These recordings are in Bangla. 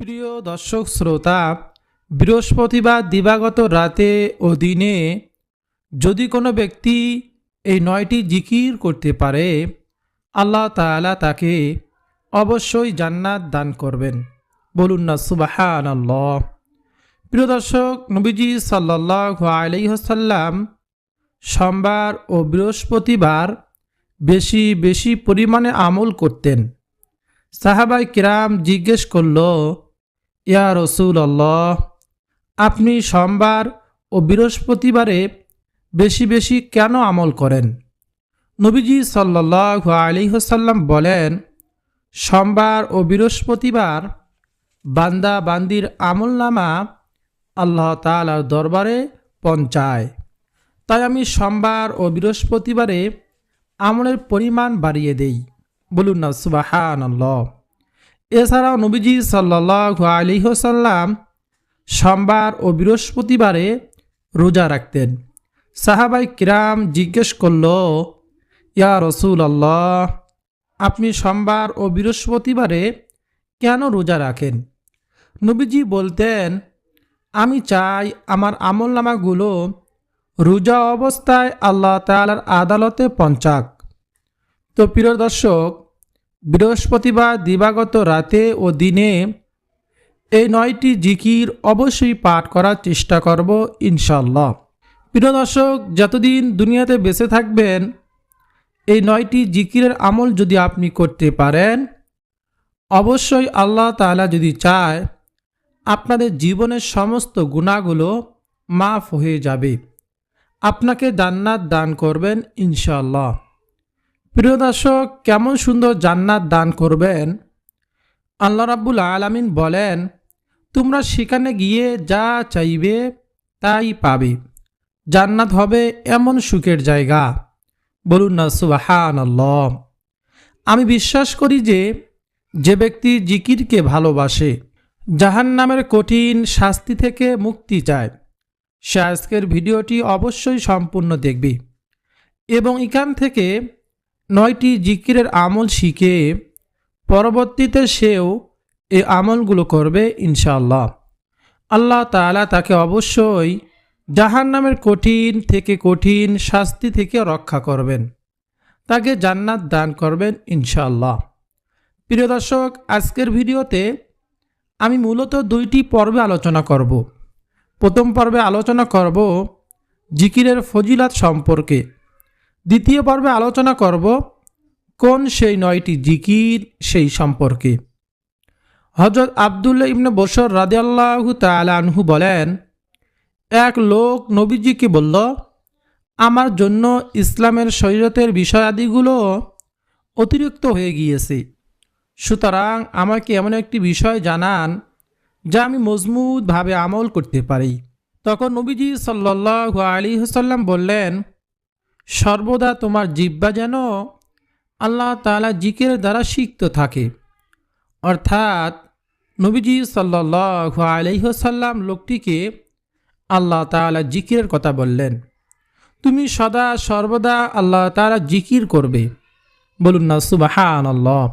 প্রিয় দর্শক শ্রোতা, বৃহস্পতিবার দিবাগত রাতে ও দিনে যদি কোনো ব্যক্তি এই নয়টি জিকির করতে পারে, আল্লাহ তাআলা তাকে অবশ্যই জান্নাত দান করবেন। বলুন না সুবাহান আল্লাহ প্রিয় দর্শক, নবীজি সাল্লাহ আলাইহসাল্লাম সোমবার ও বৃহস্পতিবার বেশি বেশি পরিমাণে আমল করতেন। সাহাবাই কিরাম জিজ্ঞেস করল ইয়া রসুল আল্লাহ আপনি সোমবার ও বৃহস্পতিবারে বেশি বেশি কেন আমল করেন? নবীজি সাল্লাহ আলিহসাল্লাম বলেন, সোমবার ও বৃহস্পতিবার বান্দা বান্দির আমল নামা আল্লাহ তালার দরবারে পৌঁছায়। তাই আমি সোমবার ও বৃহস্পতিবারে আমলের পরিমাণ বাড়িয়ে দেই। বলুন না সুবাহান আল্লাহ এছাড়াও নবীজি সাল্লাহ আলিহসাল্লাম সোমবার ও বৃহস্পতিবারে রোজা রাখতেন। সাহাবাই কিরাম জিজ্ঞেস করল, ইয়া রসুল আল্লাহ আপনি সোমবার ও বৃহস্পতিবারে কেন রোজা রাখেন? নবীজি বলতেন, আমি চাই আমার আমলনামাগুলো রোজা অবস্থায় আল্লাহ তালার আদালতে পঞ্চাক তো প্রিয় দর্শক বৃহস্পতিবার দিবাগত রাতে ও দিনে এই নয়টি জিকির অবশ্যই পাঠ করার চেষ্টা করব ইনশাল্লাহ প্রিয় দর্শক, যতদিন দুনিয়াতে বেঁচে থাকবেন, এই নয়টি জিকিরের আমল যদি আপনি করতে পারেন, অবশ্যই আল্লাহ তাআলা যদি চায়, আপনাদের জীবনের সমস্ত গুণাগুলো মাফ হয়ে যাবে। আপনাকে জান্নাত দান করবেন ইনশাল্লাহ প্রিয় দর্শক, কেমন সুন্দর জান্নাত দান করবেন? আল্লাহ রাব্বুল আলামিন বলেন, তোমরা সেখানে গিয়ে যা চাইবে তাই পাবে। জান্নাত হবে এমন সুখের জায়গা। বলুন না সুবাহান আমি বিশ্বাস করি যে যে ব্যক্তি জিকিরকে ভালোবাসে জাহান নামের কঠিন শাস্তি থেকে মুক্তি চায়। সে আজকের ভিডিওটি অবশ্যই সম্পূর্ণ দেখবে এবং এখান থেকে নয়টি জিকিরের আমল শিখে পরবর্তীতে সেও এই আমলগুলো করবে ইনশাআল্লাহ। আল্লাহ তাআলা তাকে অবশ্যই জাহান নামের কঠিন থেকে কঠিন শাস্তি থেকে রক্ষা করবেন। তাকে জান্নাত দান করবেন ইনশাআল্লাহ। প্রিয় দর্শক, আজকের ভিডিওতে আমি মূলত দুইটি পর্বে আলোচনা করব। প্রথম পর্বে আলোচনা করব জিকিরের ফজিলাত সম্পর্কে। দ্বিতীয় পর্বে আলোচনা করব কোন সেই নয়টি জিকির সেই সম্পর্কে। হজরত আবদুল্লাহ ইবনে বসর রাদিয়াল্লাহু তাআলা আনহু বলেন, এক লোক নবীজিকে বলল, আমার জন্য ইসলামের শরীয়তের বিষয়াদিগুলো অতিরিক্ত হয়ে গিয়েছে। সুতরাং আমাকে এমন একটি বিষয় জানান, যা আমি মজবুতভাবে আমল করতে পারি। তখন নবীজি সাল্লাহ আলী হুসাল্লাম বললেন সর্বদা তোমার জিব্বা যেন আল্লাহ তালা জিকের দ্বারা শিখতে থাকে। অর্থাৎ নবীজি সাল্লাহ আলহ্লাম লোকটিকে আল্লাহ তালা জিকিরের কথা বললেন। তুমি সদা সর্বদা আল্লাহ তালা জিকির করবে। বলুন না সুবাহান আল্লাহ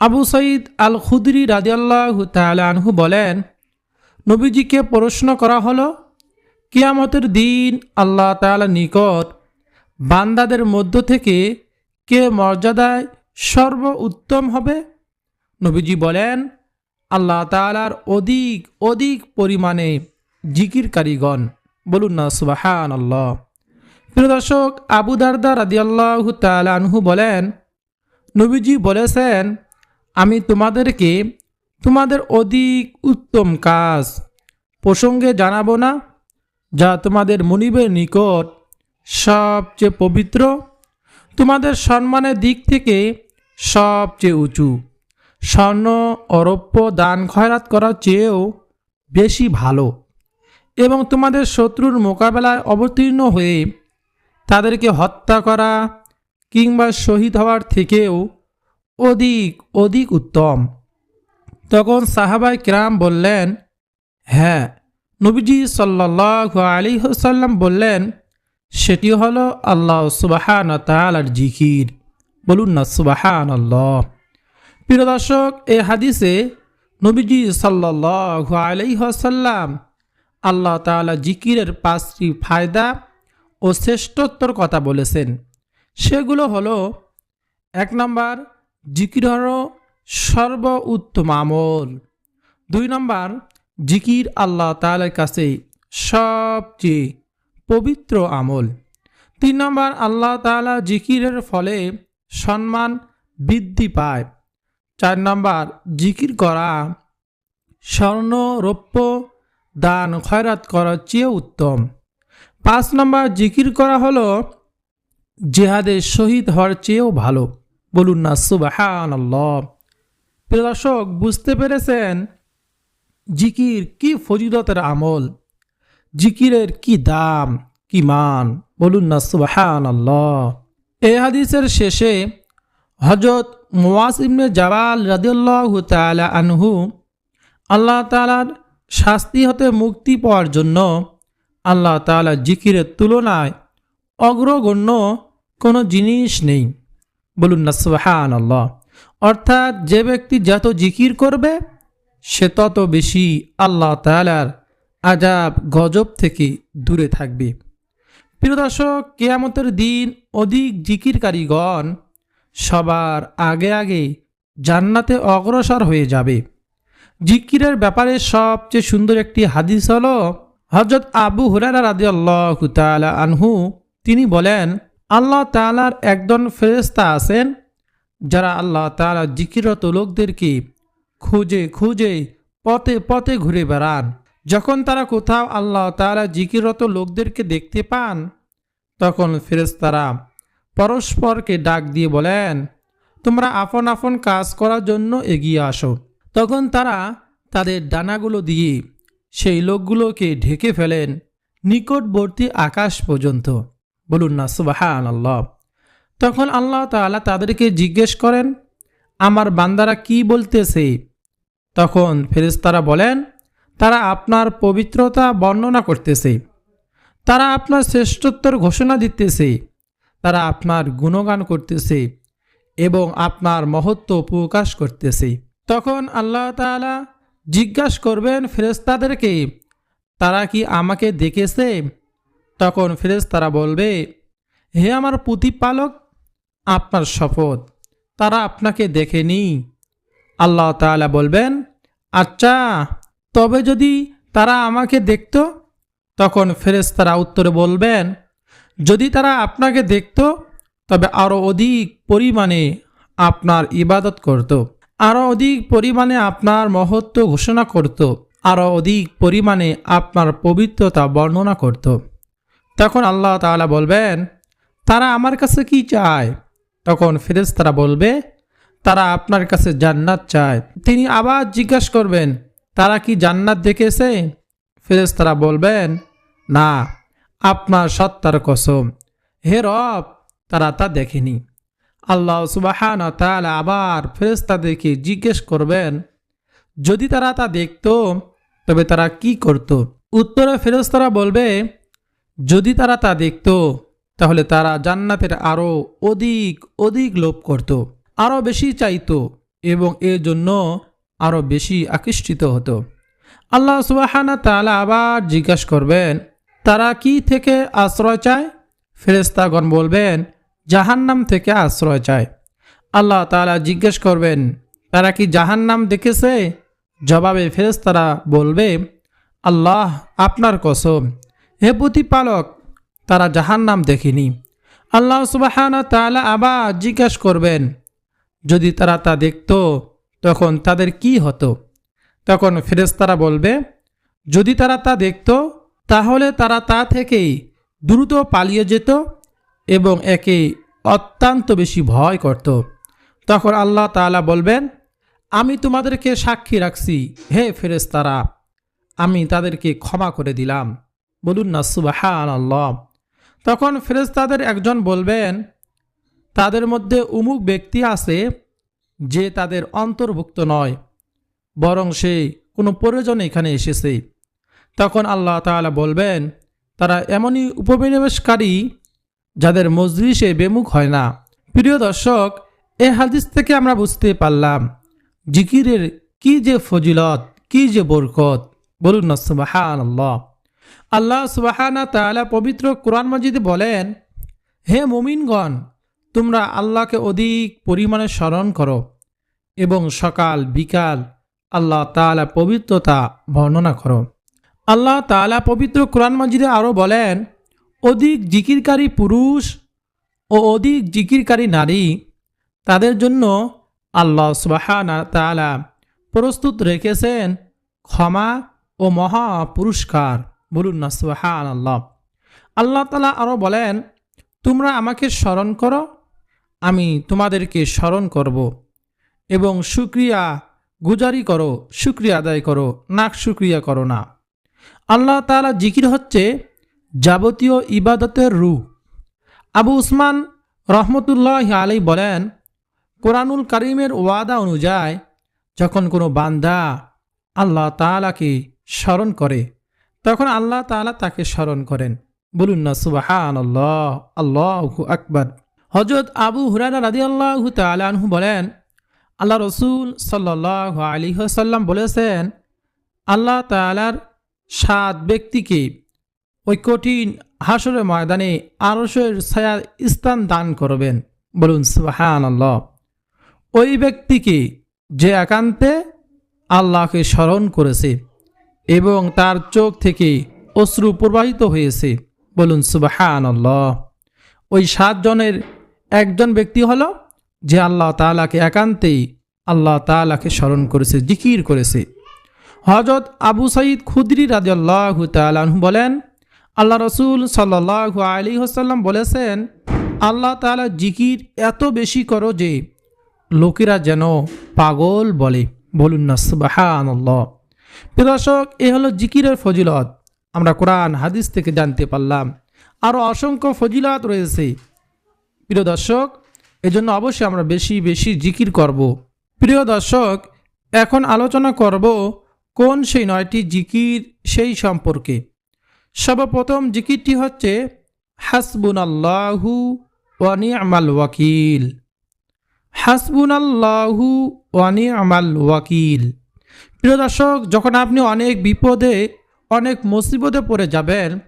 আবু সঈদ আল খুদরি রাজিয়াল্লাহ তালানহু বলেন, নবীজিকে প্রশ্ন করা হলো, কিয়ামতের দিন আল্লাহ তালা নিকট বান্দাদের মধ্য থেকে কে মর্যাদায় সর্ব উত্তম হবে? নবীজি বলেন, আল্লাহ তালার অধিক অধিক পরিমাণে জিকিরকারীগণ। বলুন না সুবাহান আল্লাহ প্রিয় দর্শক, আবু দারদা রাদিয়াল্লাহু তালানহু বলেন, নবীজি বলেছেন, আমি তোমাদেরকে তোমাদের অধিক উত্তম কাজ প্রসঙ্গে জানাব না, যা তোমাদের মনিবের নিকট সবচেয়ে পবিত্র, তোমাদের সম্মানের দিক থেকে সবচেয়ে উঁচু। স্বর্ণ, অরৌপ্য, দান, খয়রাত করার চেয়েও বেশি ভালো। এবং তোমাদের শত্রুর মোকাবেলায় অবতীর্ণ হয়ে তাদেরকে হত্যা করা কিংবা শহীদ হওয়ার থেকেও অধিক অধিক উত্তম। তখন সাহাবাই কিরাম বললেন হ্যাঁ নবীজি সাল্লাহ আলী সাল্লাম বললেন সেটি হলো আল্লাহ সুবাহান তালার জিকির। বলুন না সুবাহান আল্লাহ প্রিয় দর্শক, এ হাদিসে নবীজি সাল্লাহ আলাইসাল্লাম আল্লাহ তাআলা জিকিরের পাঁচটি ফায়দা ও শ্রেষ্ঠত্বর কথা বলেছেন। সেগুলো হলো, এক নম্বর, জিকির হলো সর্ব উত্তম আমল। দুই নম্বর, জিকির আল্লাহ তাআলার কাছে সবচেয়ে পবিত্র আমল। তিন নম্বর, আল্লাহ তাআলা জিকিরের ফলে সম্মান বৃদ্ধি পায়। চার নম্বর, জিকির করা স্বর্ণ রৌপ্য দান খয়রাত করার চেয়ে উত্তম। পাঁচ নম্বর, জিকির করা হলো জেহাদে শহীদ হওয়ার চেয়েও ভালো। বলুন না সুবাহান প্রিয় দর্শক, বুঝতে পেরেছেন জিকির কি ফজিদতের আমল? জিকিরের কি দাম, কি মান? বলুন না সুবাহান এ হাদিসের শেষে হজরত মোয়াজ ইবনে জাবাল রাদিউল্লাহ তালা আনহু আল্লাহ তালার শাস্তি হতে মুক্তি পাওয়ার জন্য আল্লাহ তালা জিকিরের তুলনায় অগ্রগণ্য কোনো জিনিস নেই। বলুন না সুহান আল্লাহ অর্থাৎ যে ব্যক্তি যত জিকির করবে, সে তত বেশি আল্লাহ তালার আজাব গজব থেকে দূরে থাকবে। প্রিয় দর্শক, কেয়ামতের দিন অধিক জিকিরকারীগণ সবার আগে আগে জান্নাতে অগ্রসর হয়ে যাবে। জিকিরের ব্যাপারে সবচেয়ে সুন্দর একটি হাদিস হল হজরত আবু হুরারা রাদি আল্লাহ তালা আনহু, তিনি বলেন, আল্লাহ তালার একজন ফেরেস্তা আছেন, যারা আল্লাহ তালা জিকিরত লোকদেরকে খুঁজে খুঁজে পথে পথে ঘুরে বেড়ান। যখন তারা কোথাও আল্লাহ তালা জিকিরত লোকদেরকে দেখতে পান, তখন ফেরেস্তারা পরস্পরকে ডাক দিয়ে বলেন, তোমরা আপন আপন কাজ করার জন্য এগিয়ে আসো। তখন তারা তাদের ডানাগুলো দিয়ে সেই লোকগুলোকে ঢেকে ফেলেন নিকটবর্তী আকাশ পর্যন্ত। বলুন না সুবাহান আল্লাহ তখন আল্লাহ তাআলা তাদেরকে জিজ্ঞেস করেন, আমার বান্দারা কি বলতেছে? তখন ফেরেশতারা বলেন তারা আপনার পবিত্রতা বর্ণনা করতেছে। তারা আপনার শ্রেষ্ঠত্বর ঘোষণা দিতেছে। তারা আপনার গুণগান করতেছে এবং আপনার মহত্ব প্রকাশ করতেছে। তখন আল্লাহ তাআলা জিজ্ঞাসা করবেন ফেরেস্তাদেরকে তারা কি আমাকে দেখেছে? তখন ফেরেস্তারা বলবে, হে আমার প্রতিপালক, আপনার শপথ, তারা আপনাকে দেখেনি। আল্লাহ তাআলা বলবেন আচ্ছা তবে যদি তারা আমাকে দেখত, তখন ফেরেস্তারা উত্তরে বলবেন, যদি তারা আপনাকে দেখত, তবে আরও অধিক পরিমাণে আপনার ইবাদত করত। আরও অধিক পরিমাণে আপনার মহত্ব ঘোষণা করত। আরও অধিক পরিমাণে আপনার পবিত্রতা বর্ণনা করত। তখন আল্লাহ তাআলা বলবেন, তারা আমার কাছে কি চায়? তখন ফেরেশতারা বলবে, তারা আপনার কাছে জান্নাত চায়। তিনি আবার জিজ্ঞাসা করবেন তারা কি জান্নাত দেখেছে? ফেরেশতারা বলবেন, না, আপনার সত্তার কসম। হে রব, তারা তা দেখেনি। আল্লাহ সুবাহান তাহলে আবার ফেরেশতাদেরকে জিজ্ঞেস করবেন, যদি তারা তা দেখত, তবে তারা কি করত? উত্তরে ফেরেশতারা বলবে, যদি তারা তা দেখত, তাহলে তারা জান্নাতের আরও অধিক অধিক লোভ করত আরও বেশি চাইত এবং এর জন্য আরও বেশি আকৃষ্টিত হতো। আল্লাহ সুবাহানা তাআলা আবার জিজ্ঞাসা করবেন, তারা কি থেকে আশ্রয় চায়? ফেরেস্তাগণ বলবেন, জাহান্নাম থেকে আশ্রয় চায়। আল্লাহ তাআলা জিজ্ঞেস করবেন, তারা কি জাহান্নাম দেখেছে? জবাবে ফেরেস্তারা বলবে, আল্লাহ আপনার কসম, হে প্রতিপালক, তারা জাহান্নাম দেখেনি। আল্লাহ সুবাহানা তাআলা আবার জিজ্ঞাসা করবেন, যদি তারা তা দেখত তখন তাদের কি হতো? তখন ফেরেস্তারা বলবে, যদি তারা তা দেখত, তাহলে তারা তা থেকেই দ্রুত পালিয়ে যেত এবং একে অত্যন্ত বেশি ভয় করত। তখন আল্লাহ তাআলা বলবেন, আমি তোমাদেরকে সাক্ষী রাখছি, হে ফেরেস্তারা আমি তাদেরকে ক্ষমা করে দিলাম। বলুন না সুবাহান আল্লাহ তখন ফেরেস্তাদের একজন বলবেন, তাদের মধ্যে উমুক ব্যক্তি আছে যে তাদের অন্তর্ভুক্ত নয়, বরং সে কোনো প্রয়োজনে এখানে এসেছে। তখন আল্লাহ তাআলা বলবেন, তারা এমনই উপনিবেশকারী যাদের মজলিসে বেমুখ হয় না। প্রিয় দর্শক, এ হাদিস থেকে আমরা বুঝতে পারলাম, জিকিরের কি যে ফজিলত, কি যে বরকত। বলুন না সুবাহান আল্লাহ আল্লাহ সুবাহানা তাআলা পবিত্র কোরআন মজিদে বলেন, হে মোমিনগণ, তোমরা আল্লাহকে অধিক পরিমাণে স্মরণ করো। এবং সকাল, বিকাল আল্লাহ তাআলা পবিত্রতা বর্ণনা করো। আল্লাহ তাআলা পবিত্র কোরআন মজিদে আরও বলেন, অধিক জিকিরকারী পুরুষ ও অধিক জিকিরকারী নারী, তাদের জন্য আল্লাহ সুবাহানা তাআলা প্রস্তুত রেখেছেন ক্ষমা ও মহা পুরস্কার। বলুন না সুবাহান আল্লাহ আল্লাহ তালা আরও বলেন, তোমরা আমাকে স্মরণ করো, আমি তোমাদেরকে স্মরণ করব। এবং সুক্রিয়া গুজারি করো সুক্রিয়া আদায় করো, নাক সুক্রিয়া করো না। আল্লাহ তালা জিকির হচ্ছে যাবতীয় ইবাদতের রূপ। আবু উসমান রহমতুল্লাহ আলী বলেন, কোরআনুল করিমের ওয়াদা অনুযায়ী যখন কোনো বান্দা আল্লাহ তালাকে স্মরণ করে, তখন আল্লাহ তাআলা তাকে স্মরণ করেন। বলুন না সুবাহান আল্লাহ আল্লাহ আকবর। হজরত আবু হুরারা রাদি আল্লাহ তালু বলেন আল্লাহ রসুল সাল্লাহ আলী সাল্লাম বলেছেন, আল্লাহ তালার সাত ব্যক্তিকে ওই কঠিন হাসরের ময়দানে আরসের ছায়া স্থান দান করবেন। বলুন সুবাহান আল্লাহ ওই ব্যক্তিকে যে একান্তে আল্লাহকে স্মরণ করেছে এবং তার চোখ থেকে অশ্রু প্রবাহিত হয়েছে। বলুন সুবাহান আল্লাহ ওই সাতজনের একজন ব্যক্তি হলো যে আল্লাহ তালাকে একান্তেই আল্লাহ তালাকে স্মরণ করেছে, জিকির করেছে। হজরত আবু সাইদ খুদ্রি রাজিয়াল্লাহ তালাহু বলেন, আল্লাহ রসুল সাল্লাহ আলী হাসাল্লাম বলেছেন, আল্লাহ তালা জিকির এত বেশি করো যে লোকেরা যেন পাগল বলে। বলুন না সুবাহান প্রিয় এ হলো জিকিরের ফজিলত। আমরা কোরআন, হাদিস থেকে জানতে পারলাম। আরও অসংখ্য ফজিলত রয়েছে। প্রিয় দর্শক এজন্য অবশ্যই আমরা বেশি বেশি জিকির করব। প্রিয় দর্শক, এখন আলোচনা করব কোন সেই নয়টি জিকির সেই সম্পর্কে। সর্বপ্রথম জিকিরটি হচ্ছে হাসবুন আল্লাহু ওয়ানি আমাল ওয়াকিল। হাসবুন আল্লাহু ওয়ানি আমাল ওয়াকিল। প্রিয় দর্শক, যখন আপনি অনেক বিপদে, অনেক মুসিবতে পড়ে যাবেন,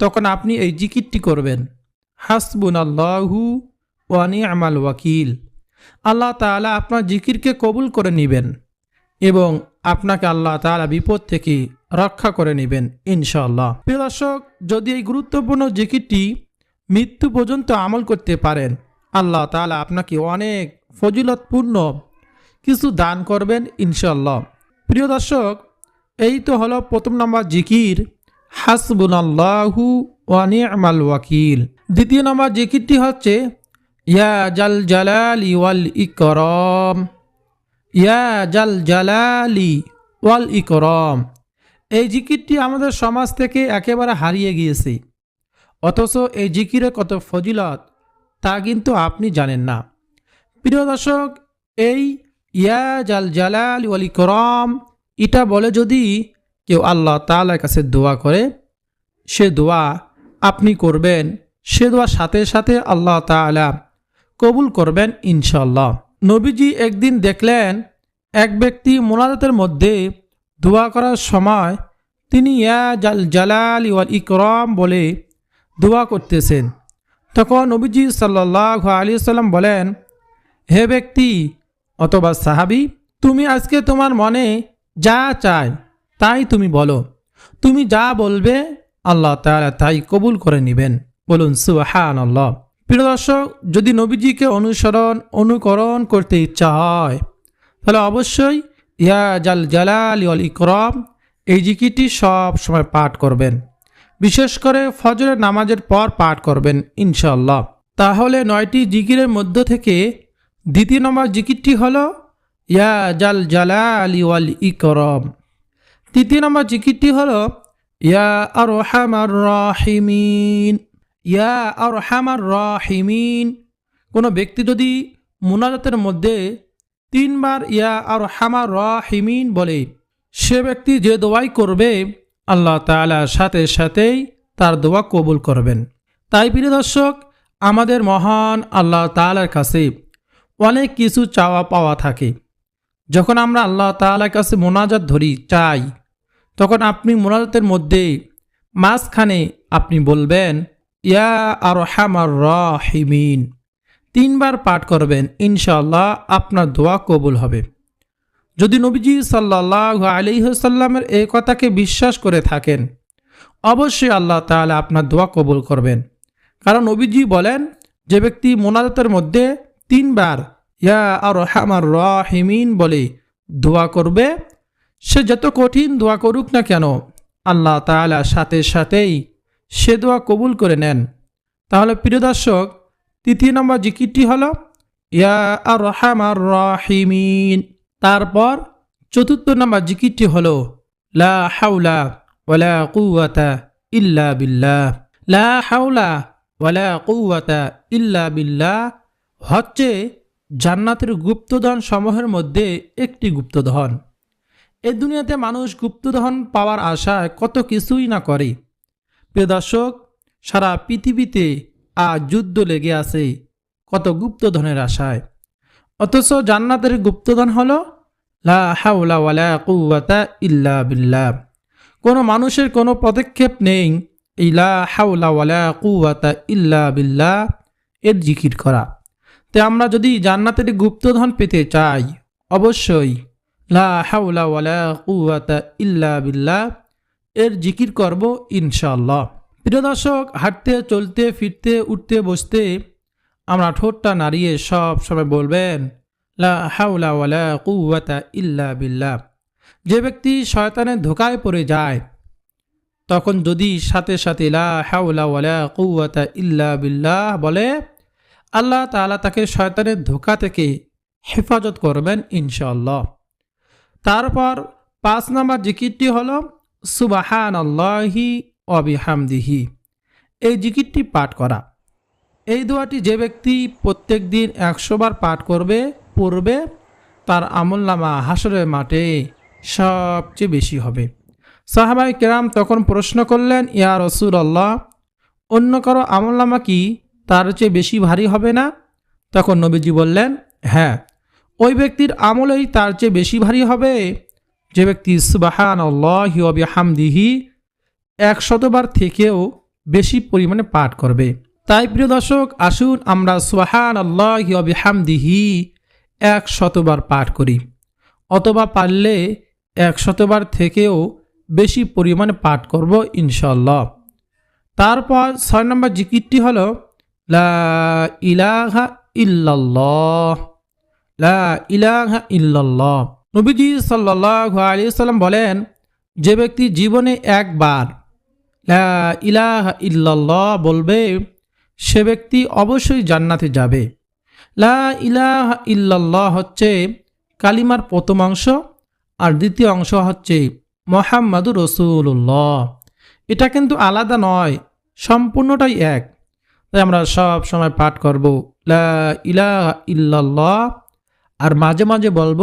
তখন আপনি এই জিকিরটি করবেন হাসবুন আল্লাহু ওয়ানি আমাল ওয়াকিল। আল্লাহ তাআলা আপনার জিকিরকে কবুল করে নেবেন এবং আপনাকে আল্লাহ তাআলা বিপদ থেকে রক্ষা করে নেবেন ইনশাল্লাহ প্রিয় দর্শক, যদি এই গুরুত্বপূর্ণ জিকিরটি মৃত্যু পর্যন্ত আমল করতে পারেন, আল্লাহ তাআলা আপনাকে অনেক ফজিলতপূর্ণ কিছু দান করবেন ইনশাল্লাহ প্রিয় দর্শক, এই তো হলো প্রথম নম্বর জিকির হাসবুন আল্লাহু ওয়ানি আমাল ওয়াকিল। দ্বিতীয় নম্বর জিকিরটি হচ্ছে ইয়া জাল জালালি ওয়াল ইকরম ইয়া জাল জালালি ওয়াল ইকরম এই জিকিরটি আমাদের সমাজ থেকে একেবারে হারিয়ে গিয়েছে। অথচ এই জিকিরে কত ফজিলত, তা কিন্তু আপনি জানেন না। প্রিয় দর্শক, এই ইয়া জাল জালাল ওয়াল ইকরম এটা বলে যদি কেউ আল্লাহ তালার কাছে দোয়া করে, সে দোয়া আপনি করবেন, সে দোয়ার সাথে সাথে আল্লাহ তালা কবুল করবেন ইনশাল্লাহ নবীজি একদিন দেখলেন, এক ব্যক্তি মোনাজাতের মধ্যে দোয়া করার সময় তিনি, ইয়া জাল জালাল ওয়াল ইকরম বলে দোয়া করতেছেন। তখন নবীজি সাল্লাহ আলী সাল্লাম বলেন, হে ব্যক্তি অথবা সাহাবি, তুমি আজকে তোমার মনে যা চায় তাই তুমি বলো। তুমি যা বলবে, আল্লাহ তাই কবুল করে নেবেন। বলুন সুহান আল্লাহ প্রিয় দর্শক, যদি নবীজিকে অনুসরণ, অনুকরণ করতে ইচ্ছা হয় তাহলে অবশ্যই ইয়া জাল জালাল ইল ইকরম এই জিকিরটি সব সময় পাঠ করবেন। বিশেষ করে ফজরের নামাজের পর পাঠ করবেন ইনশাল্লাহ তাহলে নয়টি জিকিরের মধ্য থেকে দ্বিতীয় নম্বর জিকিরটি হল ইয়া জাল জালাল ওয়াল ইকরম। তৃতীয় নম্বর জিকিরটি হল ইয়া আর রাহিমিন। ইয়া আর হামার রাহিমিন। কোনো ব্যক্তি যদি মোনাজাতের মধ্যে তিনবার ইয়া আর হামার রাহিমিন বলে, সে ব্যক্তি যে দোয়াই করবে, আল্লাহ তাআলা সাথে সাথেই তার দোয়া কবুল করবেন। তাই প্রিয় দর্শক, আমাদের মহান আল্লাহ তাআলার কাছে অনেক কিছু চাওয়া পাওয়া থাকে। যখন আমরা আল্লাহ তাআলার কাছে মোনাজাত ধরি, চাই, তখন আপনি মোনাজাতের মধ্যে মাঝখানে আপনি বলবেন ইয়া আর হামার রাহিমিন। তিনবার পাঠ করবেন, ইনশাআল্লাহ আপনার দোয়া কবুল হবে। যদি নবীজি সাল্লাহ আলিহাসাল্লামের এই কথাকে বিশ্বাস করে থাকেন, অবশ্যই আল্লাহ তাআলা আপনার দোয়া কবুল করবেন। কারণ নবীজি বলেন, যে ব্যক্তি মোনাজাতের মধ্যে তিনবার ইয়া আর হামার রাহিমিন বলে দোয়া করবে, সে যত কঠিন দোয়া করুক না কেন, আল্লাহ তাআলা সাথে সাথেই সে দোয়া কবুল করে নেন। তাহলে প্রিয় দর্শক, তৃতীয় নম্বর জিকিরটি হল, ইয়া আর রহমার রাহিমিন। তারপর চতুর্থ নম্বর জিকিরটি হল, লা হাউলা ওয়ালা কুওয়াতা ইল্লা বিল্লাহ। লা হাউলা ওয়ালা কুওয়াতা ইল্লা বিল্লাহ হচ্ছে জান্নাতের গুপ্তধন সমূহের মধ্যে একটি গুপ্তধন। এ দুনিয়াতে মানুষ গুপ্তধন পাওয়ার আশায় কত কিছুই না করে। প্রিয় দর্শক, সারা পৃথিবীতে আজ যুদ্ধ লেগে আছে কত গুপ্তধনের আশায়। অথচ জান্নাতের গুপ্তধন হল, লা হাওলা ওয়ালা কুওয়াতা ইল্লা বিল্লাহ। কোনো মানুষের কোনো পদক্ষেপ নেই এই লা হাওলা ওয়ালা কুওয়াতা ইল্লা বিল্লাহ এর জিকির করা। তে আমরা যদি জান্নাতের গুপ্তধন পেতে চাই, অবশ্যই লা হাওলা ওয়ালা কুওয়াতা ইল্লা বিল্লাহ এর জিকির করব ইনশাল্লাহ প্রিয় দর্শক, হাঁটতে, চলতে, ফিরতে, উঠতে, বসতে আমরা ঠোঁটটা নাড়িয়ে সব সময় বলবেন, লা ইল্লা বিল্লাহ। যে ব্যক্তি শয়তানের ধোকায় পড়ে যায়, তখন যদি সাথে সাথে লা হাওলা ওয়ালা কুওয়াতা ইল্লা বিল্লাহ বলে, আল্লাহ তাআলা তাকে শয়তানের ধোকা থেকে হেফাজত করবেন ইনশাল্লাহ তারপর পাঁচ নম্বর জিকিরটি হল সুবাহান আল্লাহি অবিহামদিহি এই জিকিরটি পাঠ করা। এই দোয়াটি যে ব্যক্তি প্রত্যেক দিন একশোবার পাঠ করবে, পড়বে, তার আমলনামা হাসরের মাঠে সবচেয়ে বেশি হবে। সাহাবাই কেরাম তখন প্রশ্ন করলেন, ইয়া রসুল আল্লাহ অন্য কারও আমলনামা কি তার চেয়ে বেশি ভারী হবে না? তখন নবীজি বললেন হ্যাঁ ওই ব্যক্তির আমলেই তার চেয়ে বেশি ভারী হবে। যে ব্যক্তি সুবাহান আল্লাহি হামদিহি একশতবার থেকেও বেশি পরিমাণে পাঠ করবে। তাই প্রিয় দর্শক, আসুন আমরা সুবাহান আল্লাহি হামদিহি এক শতবার পাঠ করি। অথবা পারলে এক শতবার থেকেও বেশি পরিমাণে পাঠ করব ইনশাল্লাহ তারপর ছয় নম্বর জিকিরটি হল, লা ইলাহা ইল্লাল্লাহ, লা ইলাহা ইল্লাল্লাহ। নবীজি সাল্লাহ আলী সাল্লাম বলেন, যে ব্যক্তি জীবনে একবার ইলাহা ইল্লাল্লাহ বলবে, সে ব্যক্তি অবশ্যই জান্নাতে যাবে। লা ইলাহা ইল্লাল্লাহ হচ্ছে কালিমার প্রথম অংশ, আর দ্বিতীয় অংশ হচ্ছে মোহাম্মদুর রসুল্লাহ এটা কিন্তু আলাদা নয়, সম্পূর্ণটাই এক। তাই আমরা সব সময় পাঠ করব, লা ইলাহা ইল্লাল্লাহ, আর মাঝে মাঝে বলব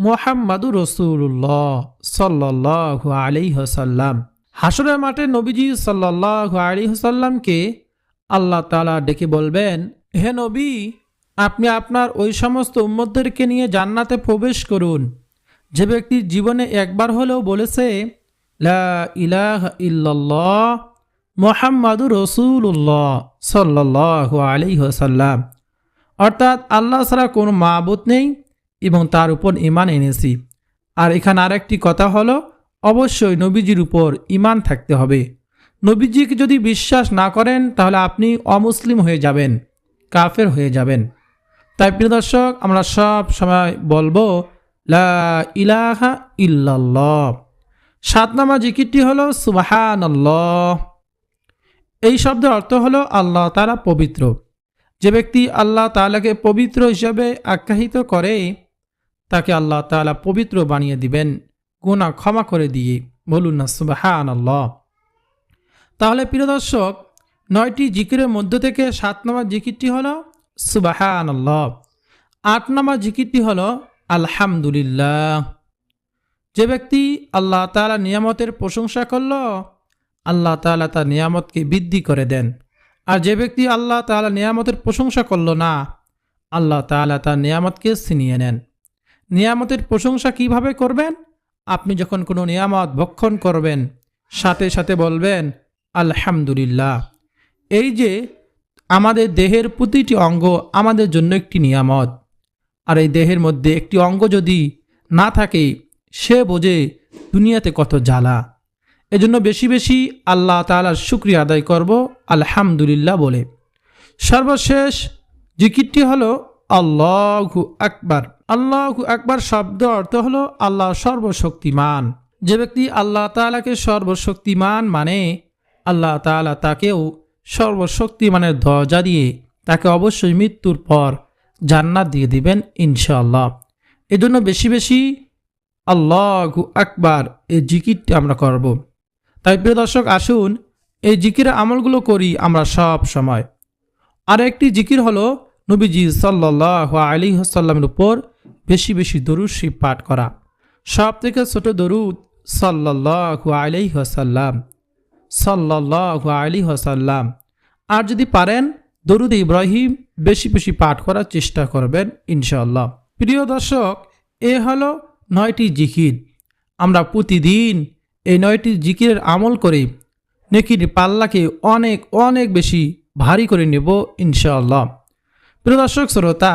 মোহাম্মদুর রসুল্লাহ সাল্লাহ আলিহসাল্লাম হাসরের মাঠে নবীজি সাল্লাহ আলিহসাল্লামকে আল্লাহ তালা ডেকে বলবেন, হে নবী, আপনি আপনার ওই সমস্ত উম্মতদেরকে নিয়ে জান্নাতে প্রবেশ করুন। যে ব্যক্তির জীবনে একবার হলেও বলেছে, লা ইলাহ ইল্লাল্লাহ মোহাম্মদুর রসুল্লাহ সাল্লাহ আলিহসাল্লাম অর্থাৎ আল্লাহ ছাড়া কোনো মাবুত নেই এবং তার উপর ইমান এনেছি। আর এখানে আরেকটি কথা হলো, অবশ্যই নবীজির উপর ইমান থাকতে হবে। নবীজিকে যদি বিশ্বাস না করেন, তাহলে আপনি অমুসলিম হয়ে যাবেন, কাফের হয়ে যাবেন। তাই প্রিয় দর্শক, আমরা সব সময় বলব, লা ইলাহা ইল্লাল্লাহ। সাত নামা জিকিরটি হলো সুবাহান এই শব্দের অর্থ হলো, আল্লাহ তারা পবিত্র। যে ব্যক্তি আল্লাহ তালাকে পবিত্র হিসাবে আখ্যায়িত করে তাকে আল্লাহ তালা পবিত্র বানিয়ে দিবেন। গুণা ক্ষমা করে দিয়ে বলুন না সুবাহান আল্লাহ তাহলে প্রিয় দর্শক, নয়টি জিকিরের মধ্য থেকে সাত নম্বর জিকিরটি হল সুবাহান আল্লাহ আট নম্বর জিকিরটি হল আলহামদুলিল্লাহ। যে ব্যক্তি আল্লাহ তালা নিয়ামতের প্রশংসা করল, আল্লাহ তালা তার নিয়ামতকে বৃদ্ধি করে দেন। আর যে ব্যক্তি আল্লাহ তালা নিয়ামতের প্রশংসা করল না, আল্লাহ তালা তার নিয়ামতকে ছিনিয়ে নেন। নিয়ামতের প্রশংসা কীভাবে করবেন? আপনি যখন কোনো নিয়ামত ভক্ষণ করবেন, সাথে সাথে বলবেন, আলহামদুলিল্লাহ। এই যে, আমাদের দেহের প্রতিটি অঙ্গ আমাদের জন্য একটি নিয়ামত। আর এই দেহের মধ্যে একটি অঙ্গ যদি না থাকে, সে বোঝে দুনিয়াতে কত জ্বালা। এজন্য বেশি বেশি আল্লাহ তালার শুক্রিয়া আদায় করব, আলহামদুলিল্লাহ বলে। সর্বশেষ জিকিরটি হলো আল্লাহু আকবার। আল্লাহু আকবার শব্দ অর্থ হলো আল্লাহ সর্বশক্তিমান। যে ব্যক্তি আল্লাহ তালাকে সর্বশক্তিমান মানে আল্লাহ তালা তাকেও সর্বশক্তিমানের দরজা দিয়ে তাকে অবশ্যই মৃত্যুর পর জান্নাত দিয়ে দিবেন ইনশাআল্লাহ। এজন্য বেশি বেশি আল্লাহু আকবার এই জিকিরটি আমরা করব। তাই প্রিয় দর্শক, আসুন এই জিকিরের আমলগুলো করি আমরা সব সময়। আর একটি জিকির হলো নবীজি সাল্লাহ আলী হাসাল্লামের উপর বেশি বেশি দরুদ শিব পাঠ করা। সব থেকে ছোট দরুদ সাল্লাহ আলি হাসাল্লাম সাল্লাহ আলী হাসাল্লাম আর যদি পারেন, দরুদ ইব্রাহিম বেশি বেশি পাঠ করার চেষ্টা করবেন ইনশাল্লাহ প্রিয় দর্শক, এ হলো নয়টি জিকির। আমরা প্রতিদিন এই নয়টি জিকিরের আমল করে। নেকির পাল্লাকে অনেক অনেক বেশি ভারী করে নেব ইনশাআল্লাহ। প্রিয় দর্শক, শ্রোতা,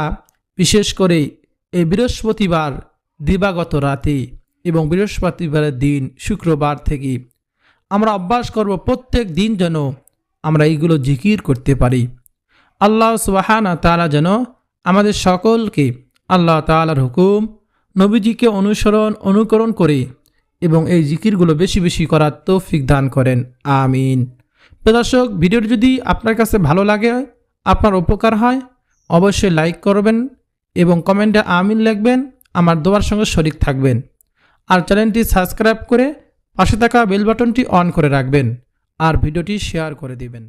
বিশেষ করে এই বৃহস্পতিবার দিবাগত রাতে এবং বৃহস্পতিবারের দিন শুক্রবার থেকে আমরা অভ্যাস করব প্রত্যেক দিন যেন আমরা এইগুলো জিকির করতে পারি। আল্লাহ সুবাহানা তালা যেন আমাদের সকলকে আল্লাহ তালার হুকুম, নবীজিকে অনুসরণ, অনুকরণ করে এবং এই জিকিরগুলো বেশি বেশি করার তৌফিক দান করেন। আমিন। প্রদর্শক ভিডিওটি যদি আপনার কাছে ভালো লাগে, আপনার উপকার হয় অবশ্যই লাইক করবেন এবং কমেন্টে আমিন লিখবেন, আমার দোয়ার সঙ্গে শরিক থাকবেন। আর চ্যানেলটি সাবস্ক্রাইব করে পাশে থাকা বেল বাটনটি অন করে রাখবেন, আর ভিডিওটি শেয়ার করে দিবেন।